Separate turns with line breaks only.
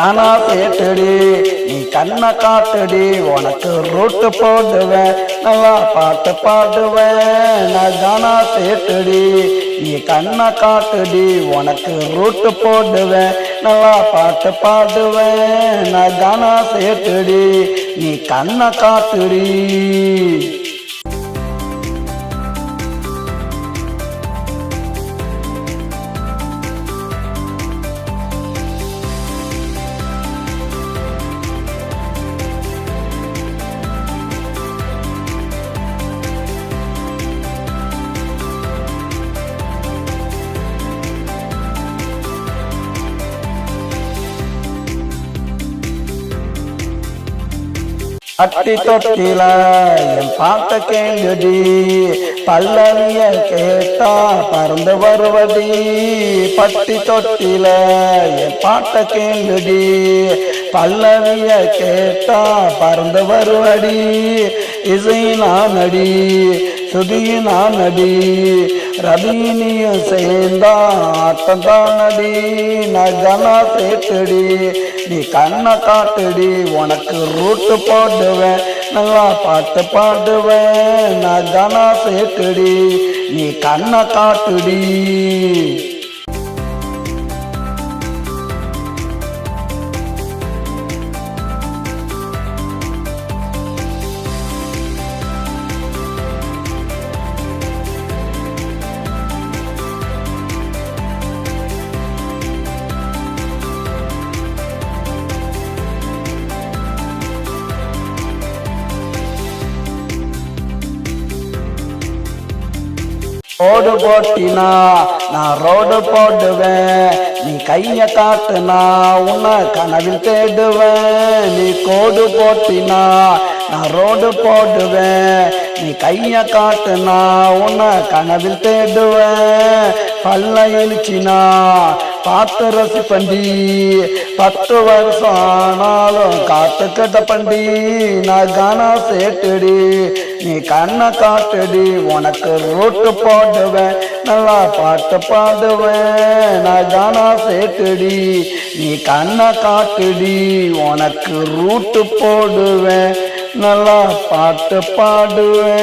தானா பேட்டடி நீ கண்ணை காட்டடி உனக்கு ரூட்டு போடுவேன் நல்லா பாட்டு பாடுவேன். நான் தானா பேட்டடி நீ கண்ணை காட்டுடி உனக்கு ரூட்டு போடுவேன் நல்லா பாட்டு பாடுவேன். நான் தானா சேட்டுடி நீ கண்ணை காட்டுடி. அட்டி தொட்டில என் பாட்ட கேளுடி. பல்லவிய கேட்டா பறந்து வருவடி. பட்டி தொட்டில என் பாட்ட கேளுடி. பல்லவிய கேட்டா பறந்து வருவடி. இசை நானடி சுதி நானடி ரபினியும் சேர்ந்தா ஆட்டம் தானடி. நகனா சேர்த்துடி. நீ கண்ணை காட்டுடி உனக்கு ரூட்டு போடுவேன் நல்லா பாட்டு பாடுவேன் நான் கனா சேர்த்துடி. நீ கண்ணை காட்டுடி. ஓடு போட்டினா நான் ரோடு போடுவேன். நீ கைய காட்டுனா உன்னை கனவில் தேடுவேன். நீ கோடு போட்டினா நான் ரோடு போடுவேன். நீ கைய காட்டுனா உன்னை கனவில் தேடுவேன். பல்ல எழுச்சினா பார்த்து ரசிப்பண்டி. பத்து வருஷம் ஆனாலும் காத்து கட்ட பண்டி. நான் கானா சேட்டுடி. நீ கண்ணை காட்டுடி உனக்கு ரூட்டு போடுவேன் நல்லா பாட்டு பாடுவேன். நான் தானா சேட்டுடி நீ கண்ணை காட்டுடி உனக்கு ரூட்டு போடுவேன் நல்லா பாட்டு பாடுவேன்.